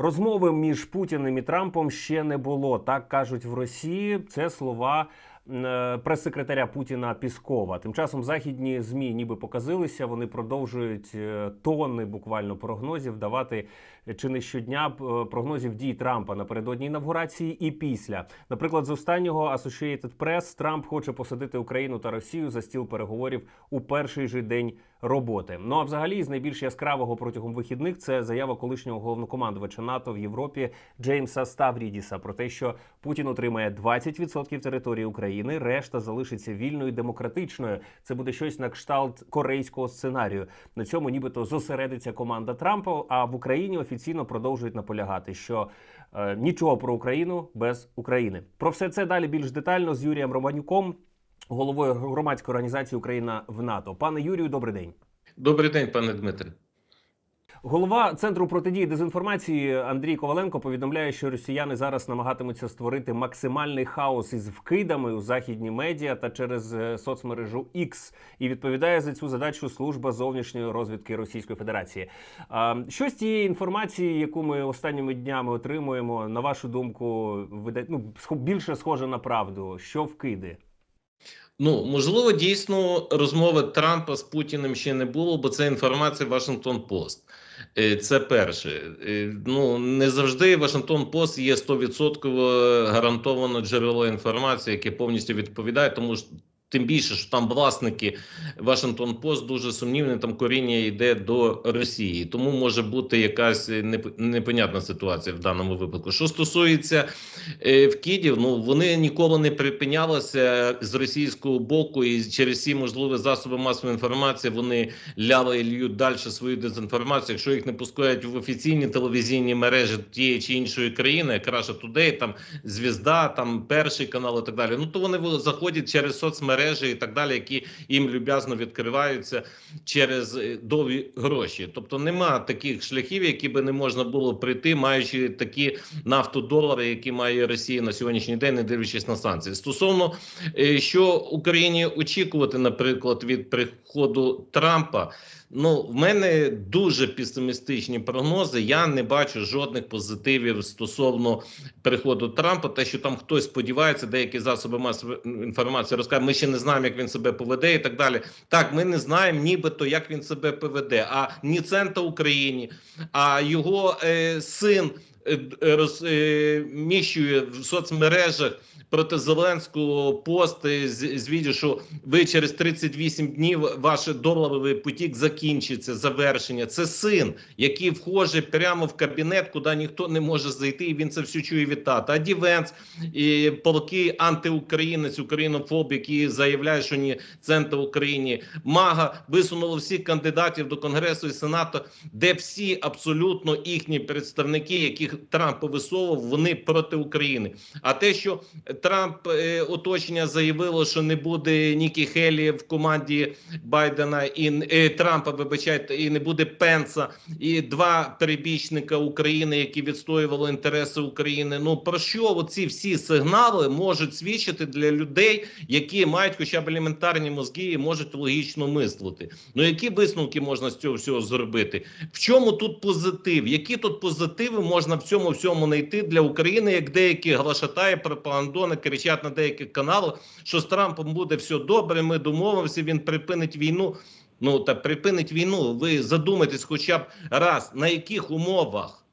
Розмови між Путіним і Трампом ще не було. Так кажуть в Росії. Це слова е, прес-секретаря Путіна Піскова. Тим часом західні змі ніби показилися. Вони продовжують е, тонни буквально прогнозів давати чи не щодня е, прогнозів дій Трампа напередодні інавгурації і після. Наприклад, з останнього Associated Press Трамп хоче посадити Україну та Росію за стіл переговорів у перший же день роботи. Ну а взагалі з найбільш яскравого протягом вихідних це заява колишнього головнокомандувача НАТО в Європі Джеймса Ставрідіса про те, що Путін отримає 20% території України, решта залишиться вільною демократичною. Це буде щось на кшталт корейського сценарію. На цьому нібито зосередиться команда Трампа. А в Україні офіційно продовжують наполягати, що е, нічого про Україну без України. Про все це далі більш детально з Юрієм Романюком, головою громадської організації Україна в НАТО. Пане Юрію, добрий день. Добрий день, пане Дмитре. Голова центру протидії дезінформації Андрій Коваленко повідомляє, що росіяни зараз намагатимуться створити максимальний хаос із вкидами у західні медіа та через е, соцмережу X. І відповідає за цю задачу служба зовнішньої розвідки Російської Федерації. Що з тієї інформації, яку ми останніми днями отримуємо, на вашу думку, ну, більше схоже на правду? Що вкиди? Ну можливо, дійсно розмови Трампа з Путіним ще не було, бо це інформація Вашингтон Пост. Е, Це перше. Е, Ну не завжди Вашингтон Пост є 100% гарантовано джерело інформації, яке повністю відповідає, тому. Тим більше, що там власники Вашингтон Пост дуже сумнівні, там коріння йде до Росії, тому може бути якась непонятна ситуація в даному випадку. Що стосується е, вкидів, ну вони ніколи не припинялися з російського боку, і через всі можливі засоби масової інформації вони ляли і льють далі свою дезінформацію. Якщо їх не пускають в офіційні телевізійні мережі тієї чи іншої країни, як Russia Today, там Звізда, там перший канал і так далі. Ну то вони заходять через соцмережі і так далі, які їм люб'язно відкриваються через дові довгі гроші. Тобто нема таких шляхів, які би не можна було прийти, маючи такі нафтодолари, які має Росія на сьогоднішній день, не дивлячись на санкції. Стосовно е, що Україні очікувати, наприклад, від приходу Трампа. Ну, в мене дуже песимістичні прогнози. Я не бачу жодних позитивів стосовно приходу Трампа. Те, що там хтось сподівається, деякі засоби масової інформації розкажуть, ми ще не знаємо, як він себе поведе, і так далі. Так, ми не знаємо, нібито як він себе поведе. А ні цента Україні, а його е, син е, розміщує в соцмережах проти Зеленського пости з, що ви через 38 днів ваш доларовий потік закінчиться, завершення. Це син, який вхоже прямо в кабінет, куди ніхто не може зайти, і він це все чує від тата. А Дівенц і полки антиукраїнець, українофоб, які заявляють, що ні центр в Україні. Мага висунуло всіх кандидатів до Конгресу і Сенату, де всі абсолютно їхні представники, яких Трамп повисовував, вони проти України. А те, що Трамп е, оточення заявило, що не буде Нікі Хелі в команді Байдена і е, Трампа, вибачайте, і не буде Пенса, і два перебічника України, які відстоювали інтереси України. Ну про що оці всі сигнали можуть свідчити для людей, які мають хоча б елементарні мозги і можуть логічно мислити? Ну які висновки можна з цього всього зробити? В чому тут позитив? Які тут позитиви можна в цьому всьому знайти для України, як деякі глашатаї, пропагандони кричать на деяких каналах, що з Трампом буде все добре. Ми домовимося, він припинить війну. Ну та припинить війну. Ви задумайтесь, хоча б раз на яких умовах.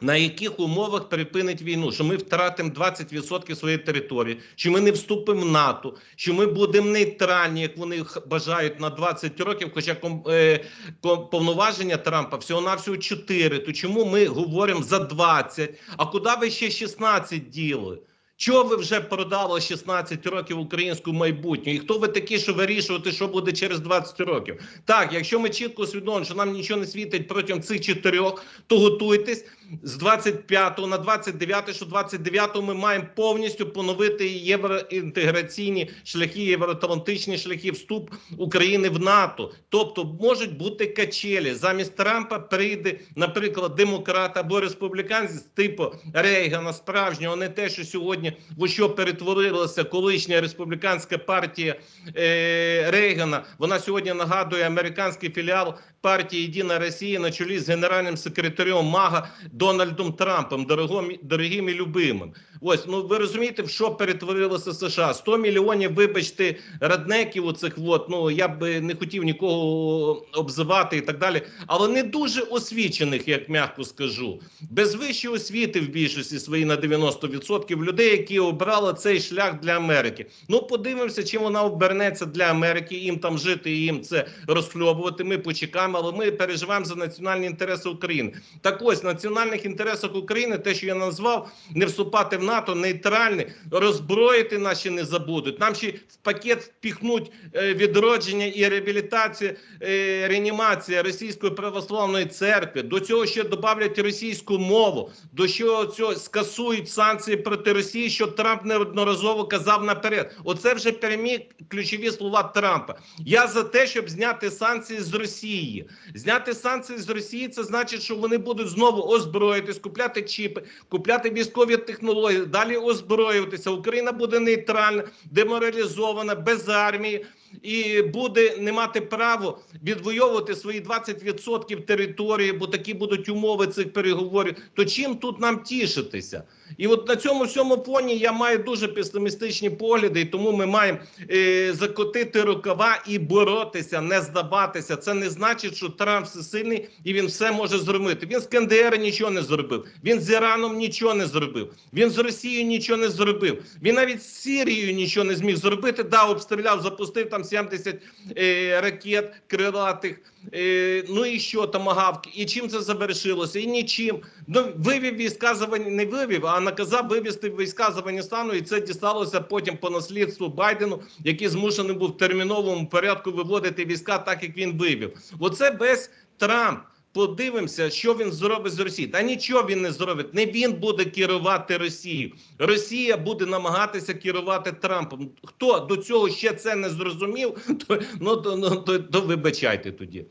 На яких умовах припинить війну? Що ми втратимо 20% своєї території, що ми не вступимо в НАТО, що ми будемо нейтральні, як вони бажають на 20 років, хоча ком, е, ком- повноваження Трампа всього навсього 4. То чому ми говоримо за 20? А куди ви ще 16 діли? Чого ви вже продали 16 років українську майбутню? І хто ви такі, що вирішувати, що буде через 20 років? Так, якщо ми чітко усвідомимо, що нам нічого не світить протягом цих чотирьох, то готуйтесь з 25 на 29, що 29 ми маємо повністю поновити євроінтеграційні шляхи, євроатлантичні шляхи, вступ України в НАТО. Тобто можуть бути качелі. Замість Трампа прийде, наприклад, демократ або республіканець типу Рейгана, справжнього, не те, що сьогодні в що перетворилася колишня республіканська партія е, Рейгана. Вона сьогодні нагадує американський філіал партії Єдина Росія на чолі з генеральним секретарем МАГА Дональдом Трампом, дорогом, дорогим і любимим. Ось, ну ви розумієте, в що перетворилося США? 100 мільйонів, вибачте, раднеків оцих, от, ну я б не хотів нікого обзивати і так далі, але не дуже освічених, як м'яко скажу. Без вищої освіти в більшості своїй на 90% людей, які обрали цей шлях для Америки. Ну, подивимося, чим вона обернеться для Америки, їм там жити, їм це розхльобувати. Ми почекаємо, але ми переживаємо за національні інтереси України. Так ось, національних інтересах України, те, що я назвав, не вступати в НАТО, нейтральний, роззброїти наші не забудуть. Нам ще в пакет впіхнуть е, відродження і реабілітація, е, реанімація Російської православної церкви. До цього ще додавлять російську мову. До чого цього скасують санкції проти Росії, що Трамп неодноразово казав наперед. Оце вже прямі ключові слова Трампа. Я за те, щоб зняти санкції з Росії. Зняти санкції з Росії це значить, що вони будуть знову озброїтись, купляти чіпи, купляти військові технології, далі озброюватися. Україна буде нейтральна, деморалізована, без армії. І буде не мати право відвоювати свої 20% території, бо такі будуть умови цих переговорів. То чим тут нам тішитися? І от на цьому всьому фоні я маю дуже песимістичні погляди, і тому ми маємо е, закотити рукава і боротися, не здаватися. Це не значить, що Трамп всесильний і він все може зробити. Він з КНДР нічого не зробив. Він з Іраном нічого не зробив. Він з Росією нічого не зробив. Він навіть з Сірією нічого не зміг зробити. Да, обстріляв, запустив там 70 е, ракет крилатих. Е, ну і що томагавки? І чим це завершилося? І нічим. Ну вивів війська з не вивів, а наказав вивести війська з Афганістану, і це дісталося потім по наслідству Байдену, який змушений був в терміновому порядку виводити війська, так як він вивів. Оце без Трамп. Подивимося, що він зробить з Росією. Та нічого він не зробить. Не він буде керувати Росією. Росія буде намагатися керувати Трампом. Хто до цього ще це не зрозумів, то ну то, ну, то, то вибачайте тоді.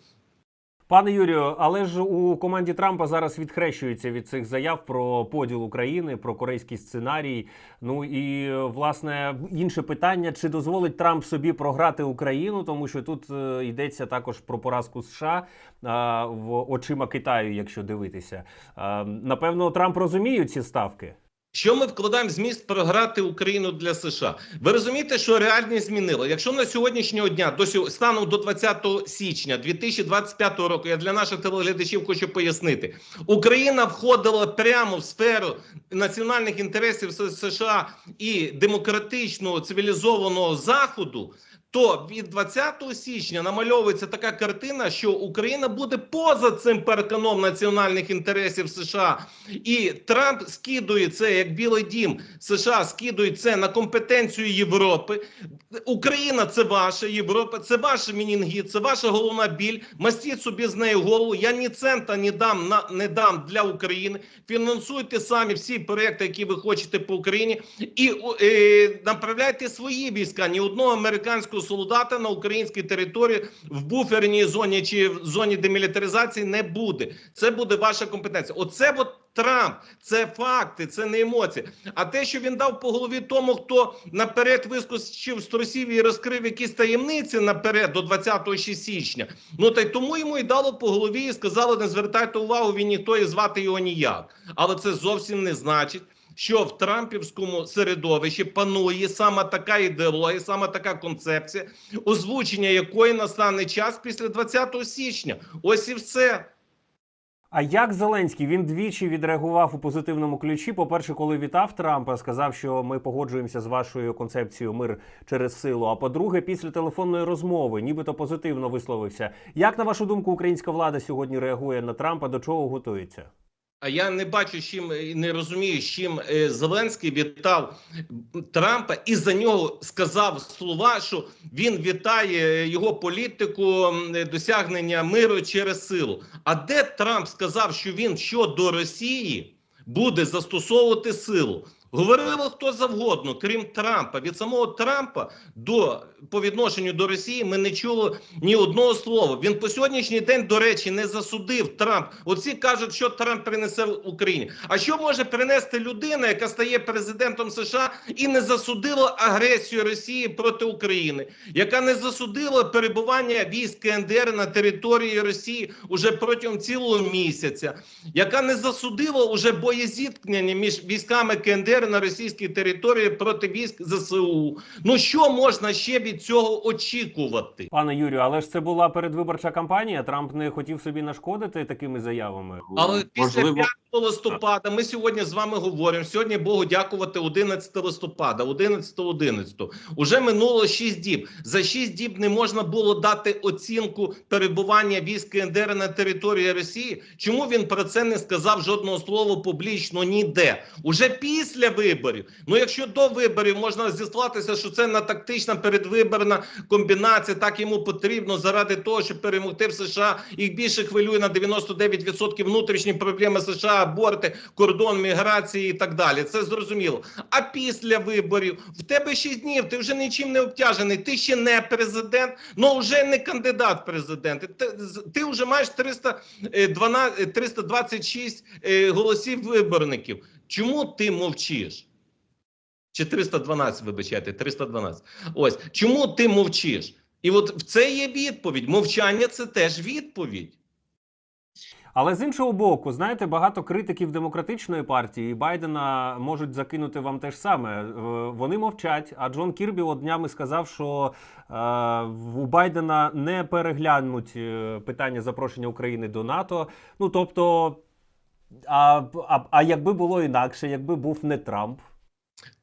Пане Юрію, але ж у команді Трампа зараз відхрещується від цих заяв про поділ України, про корейський сценарій. Ну і власне інше питання: чи дозволить Трамп собі програти Україну, тому що тут е, йдеться також про поразку США в очима Китаю, якщо дивитися. А, напевно, Трамп розуміє ці ставки. Що ми вкладаємо зміст програти Україну для США? Ви розумієте, що реальність змінила? Якщо на сьогоднішнього дня до сьо- станом до 20 січня 2025 року, я для наших телеглядачів хочу пояснити, Україна входила прямо в сферу національних інтересів США і демократичного цивілізованого заходу. То від 20 січня намальовується така картина, що Україна буде поза цим парканом національних інтересів США, і Трамп скидує це як Білий Дім США скидує це на компетенцію Європи. Україна це ваша Європа, це ваш мінінгіт, це ваша головна біль. Мастіть собі з нею голову. Я ні цента не дам не дам для України. Фінансуйте самі всі проекти, які ви хочете по Україні, і е, направляйте свої війська. Ні одного американського солдата на українській території в буферній зоні чи в зоні демілітаризації не буде. Це буде ваша компетенція. Оце от Трамп, це факти, це не емоції. А те, що він дав по голові тому, хто наперед вискочив з трусів і розкрив якісь таємниці наперед до 20 ще січня. Ну та й тому йому і дало по голові і сказали: не звертайте увагу, він ніхто і звати його ніяк. Але це зовсім не значить. Що в Трампівському середовищі панує саме така ідеологія, саме така концепція, озвучення якої настане час після 20 січня. Ось і все. А як Зеленський він двічі відреагував у позитивному ключі? По-перше, коли вітав Трампа, сказав, що ми погоджуємося з вашою концепцією мир через силу. А по-друге, після телефонної розмови, нібито позитивно висловився. Як на вашу думку, українська влада сьогодні реагує на Трампа? До чого готується? А я не бачу, чим і не розумію, чим е, Зеленський вітав Трампа і за нього сказав слова, що він вітає його політику е, досягнення миру через силу. А де Трамп сказав, що він щодо Росії буде застосовувати силу? Говорили хто завгодно, крім Трампа. Від самого Трампа до по відношенню до Росії ми не чули ні одного слова. Він по сьогоднішній день, до речі, не засудив Трамп. Оці кажуть, що Трамп принесе в Україні. А що може принести людина, яка стає президентом США і не засудила агресію Росії проти України, яка не засудила перебування військ КНДР на території Росії уже протягом цілого місяця, яка не засудила уже боєзіткнення між військами КНДР на російській території проти військ ЗСУ. Ну що можна ще від цього очікувати? Пане Юрію, але ж це була передвиборча кампанія. Трамп не хотів собі нашкодити такими заявами. Але після Можливо, 5 листопада ми сьогодні з вами говоримо. Сьогодні Богу дякувати 11 листопада, 11 11 Уже минуло 6 діб. За 6 діб не можна було дати оцінку перебування військ КНДР на території Росії. Чому він про це не сказав жодного слова публічно ніде? Уже після виборів. Ну якщо до виборів можна зіслатися, що це на тактична передвиборна комбінація, так йому потрібно заради того, щоб перемогти в США. Їх більше хвилює на 99% внутрішні проблеми США, аборти, кордон, міграції і так далі. Це зрозуміло. А після виборів в тебе 6 днів, ти вже нічим не обтяжений. Ти ще не президент, але вже не кандидат в президенти. Ти, ти вже маєш 312, 326 е, голосів виборників. Чому ти мовчиш? Чи 312, вибачайте, 312. Ось чому ти мовчиш? І от в це є відповідь. Мовчання це теж відповідь. Але з іншого боку, знаєте, багато критиків демократичної партії і Байдена можуть закинути вам те ж саме. Е, Вони мовчать. А Джон Кірбі от днями сказав, що е, у Байдена не переглянуть е, питання запрошення України до НАТО. Ну тобто, а, а, а якби було інакше, якби був не Трамп.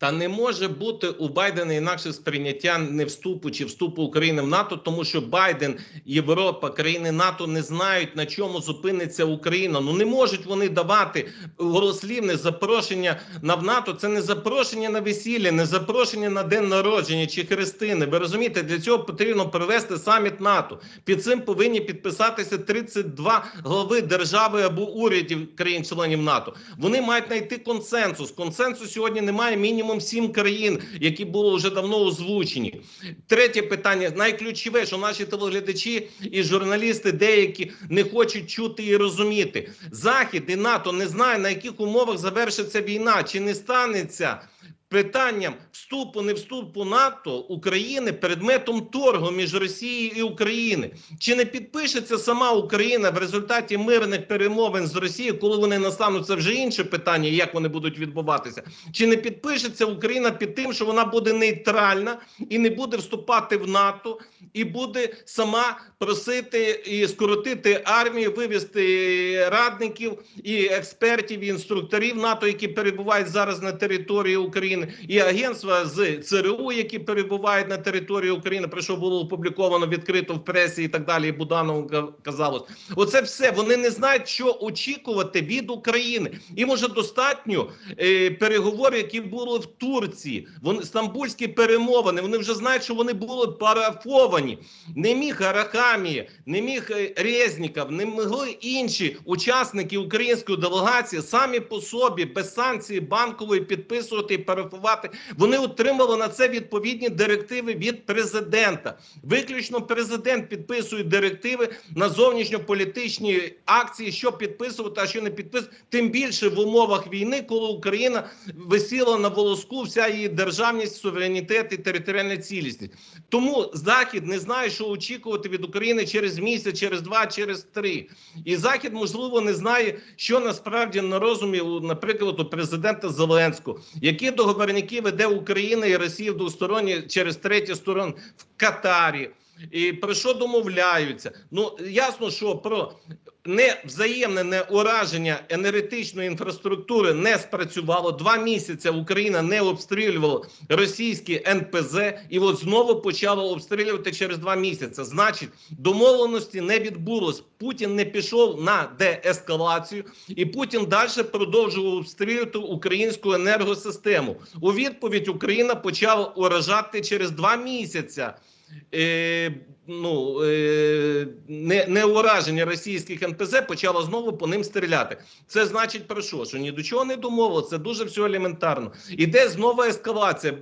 Та не може бути у Байдена інакше сприйняття не вступу чи вступу України в НАТО, тому що Байден, Європа, країни НАТО не знають на чому зупиниться Україна. Ну не можуть вони давати голослівне запрошення на в НАТО. Це не запрошення на весілля, не запрошення на день народження чи хрестини. Ви розумієте, для цього потрібно провести саміт НАТО. Під цим повинні підписатися 32 глави держави або урядів країн-членів НАТО. Вони мають знайти консенсус. Консенсус сьогодні немає мінімум сім країн, які були вже давно озвучені. Третє питання найключове, що наші телеглядачі і журналісти деякі не хочуть чути і розуміти. Захід і НАТО не знає на яких умовах завершиться війна, чи не станеться. Питанням вступу, не вступу НАТО України предметом торгу між Росією і Україною. Чи не підпишеться сама Україна в результаті мирних перемовин з Росією, коли вони настануть, це вже інше питання, як вони будуть відбуватися? Чи не підпишеться Україна під тим, що вона буде нейтральна і не буде вступати в НАТО, і буде сама просити і скоротити армію, вивести радників і експертів, і інструкторів НАТО, які перебувають зараз на території України, і агентства з ЦРУ, які перебувають на території України, про що було опубліковано відкрито в пресі і так далі. І Буданову казалось. Оце все вони не знають, що очікувати від України. Їм уже достатньо е, переговори, які були в Турції. Вони стамбульські перемовини. Вони вже знають, що вони були парафовані. Не міг Арахамія, не міг е, Резніков, не могли інші учасники української делегації самі по собі без санкції банкової підписувати і парафувати. Вони отримали на це відповідні директиви від президента. Виключно президент підписує директиви на зовнішньополітичні акції, що підписувати, а що не підписувати. Тим більше в умовах війни, коли Україна висіла на волоску, вся її державність, суверенітет і територіальна цілісність. Тому Захід не знає, що очікувати від України через місяць, через два, через три. І Захід, можливо, не знає, що насправді на розумі, наприклад, у президента Зеленського, які договорники веде Україна і Росія в двосторонні через треті сторони в Катарі. І про що домовляються? Ну ясно, що про не ураження енергетичної інфраструктури не спрацювало. Два місяці Україна не обстрілювала російські НПЗ, і от знову почала обстрілювати через два місяці. Значить, домовленості не відбулось. Путін не пішов на деескалацію, і Путін далі продовжував обстрілювати українську енергосистему. У відповідь Україна почала уражати через два місяці. Ну, е, не, не ураження російських НПЗ почала знову по ним стріляти. Це значить про що? Що ні до чого не домовилося, це дуже все елементарно. Іде знову ескалація.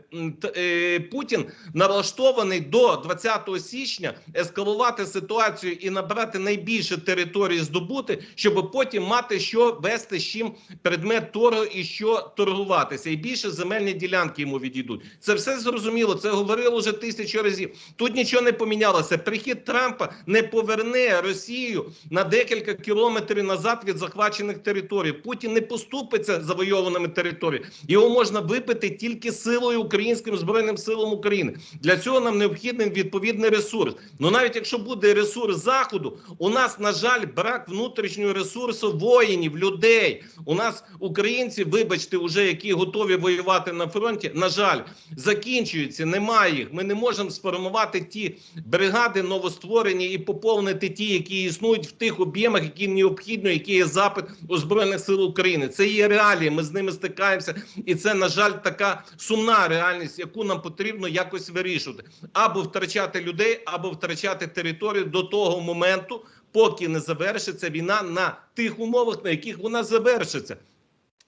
Е, Путін налаштований до 20 січня ескалувати ситуацію і набрати найбільше території здобути, щоб потім мати що вести з чим предмет торгу і що торгуватися. І більше земельні ділянки йому відійдуть. Це все зрозуміло. Це говорили вже тисячу разів. Тут нічого не помінялося. Прихід Трампа не поверне Росію на декілька кілометрів назад від захвачених територій. Путін не поступиться завойованими територіями. Його можна випити тільки силою українським збройним силам України. Для цього нам необхідний відповідний ресурс. Ну навіть якщо буде ресурс заходу, у нас на жаль брак внутрішнього ресурсу воїнів, людей. У нас українці, вибачте, вже які готові воювати на фронті. На жаль, закінчуються. Немає їх. Ми не можемо сформувати ті бригади новостворені і поповнити ті, які існують в тих об'ємах, які необхідно, які є запит у збройних сил України. Це є реалії. Ми з ними стикаємося, і це на жаль така сумна реальність, яку нам потрібно якось вирішувати, або втрачати людей, або втрачати територію до того моменту, поки не завершиться війна на тих умовах, на яких вона завершиться.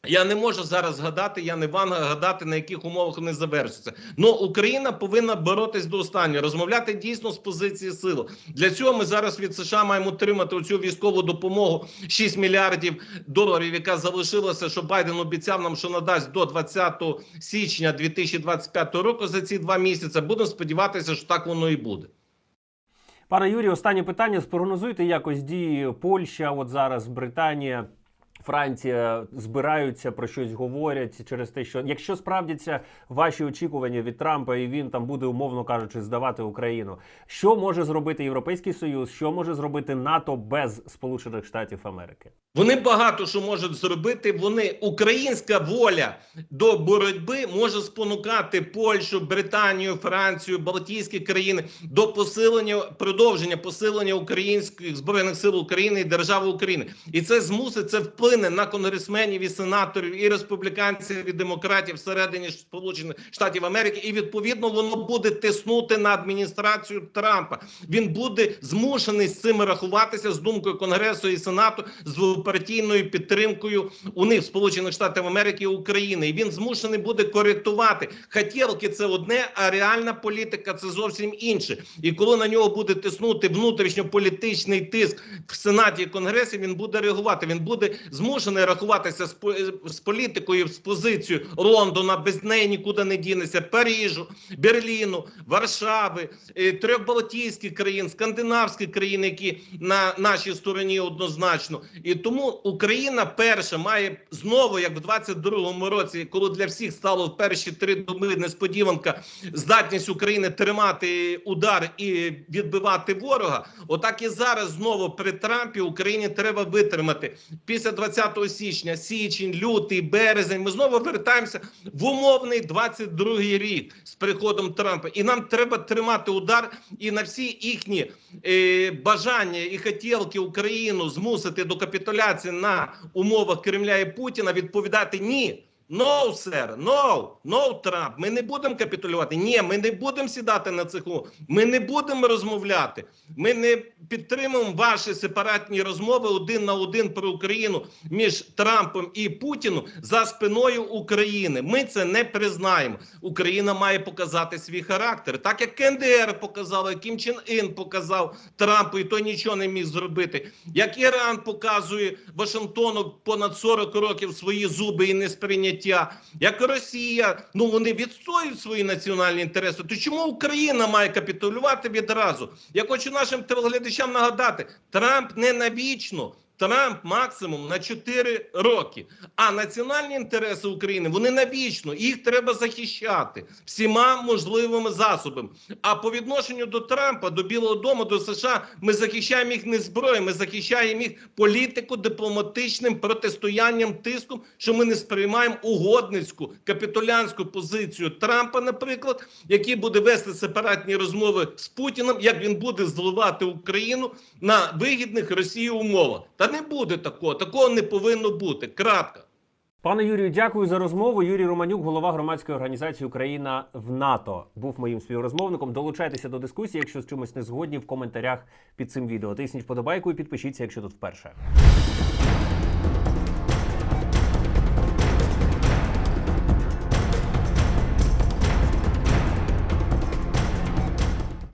Я не можу зараз згадати, я не ванга гадати, на яких умовах вони завершаться. Ну Україна повинна боротись до останнього, розмовляти дійсно з позиції сили. Для цього ми зараз від США маємо отримати цю військову допомогу 6 мільярдів доларів, яка залишилася, що Байден обіцяв нам, що надасть до 20 січня 2025 року за ці два місяці. Будемо сподіватися, що так воно і буде. Пане Юрію, останнє питання. Спрогнозуйте якось дії Польща, от зараз Британія. Франція збираються про щось говорять через те, що якщо справдяться ваші очікування від Трампа, і він там буде умовно кажучи здавати Україну, що може зробити Європейський Союз, що може зробити НАТО без Сполучених Штатів Америки? Вони багато що можуть зробити. Вони українська воля до боротьби може спонукати Польщу, Британію, Францію, Балтійські країни до посилення продовження посилення українських збройних сил України і держави України, і це змусить це вплине на конгресменів і сенаторів, і республіканців, і демократів всередині Сполучених Штатів Америки. І відповідно воно буде тиснути на адміністрацію Трампа. Він буде змушений з цим рахуватися з думкою Конгресу і Сенату з двопартійною підтримкою у них Сполучених Штатів Америки і України. І він змушений буде коректувати. Хотілки це одне, а реальна політика це зовсім інше. І коли на нього буде тиснути внутрішньополітичний тиск в Сенаті і Конгресі, він буде реагувати. Він буде змушений рахуватися з, з політикою з позицією Лондона. Без неї нікуди не дінеться. Парижу, Берліну, Варшави, е, трьох Балтійських країн, скандинавських країн, які на нашій стороні однозначно. І тому Україна перша має знову, як в 22-му році, коли для всіх стало в перші три доби несподіванка, здатність України тримати удар і відбивати ворога. Отак і зараз знову при Трампі Україні треба витримати після 20 січня, січень, лютий, березень. Ми знову вертаємося в умовний 22-й рік з приходом Трампа, і нам треба тримати удар і на всі їхні е, бажання і хотілки Україну змусити до капітуляції на умовах Кремля і Путіна відповідати ні. No, sir, no, no, Трамп. Ми не будемо капітулювати. Ні, ми не будемо сідати на умовах. Ми не будемо розмовляти. Ми не підтримуємо ваші сепаратні розмови один на один про Україну між Трампом і Путіном за спиною України. Ми це не признаємо. Україна має показати свій характер, так як КНДР показала, як Кім Чен Ін показав Трампу, і той нічого не міг зробити. Як Іран показує Вашингтону понад 40 років свої зуби і несприйняття. Як Росія, ну вони відстоюють свої національні інтереси. То чому Україна має капітулювати відразу? Я хочу нашим телеглядачам нагадати: Трамп не навічно. Трамп максимум на 4 роки. А національні інтереси України вони навічно. Їх треба захищати всіма можливими засобами. А по відношенню до Трампа, до Білого Дому, до США, ми захищаємо їх не зброєю, ми захищаємо їх політику дипломатичним протистоянням тиском, що ми не сприймаємо угодницьку капітулянську позицію Трампа, наприклад, який буде вести сепаратні розмови з Путіним, як він буде зливати Україну на вигідних Росії умовах. Та не буде такого, такого не повинно бути. Крапка. Пане Юрію, дякую за розмову. Юрій Романюк, голова громадської організації Україна в НАТО, був моїм співрозмовником. Долучайтеся до дискусії, якщо з чимось не згодні в коментарях під цим відео. Тисніть вподобайку і підпишіться, якщо тут вперше.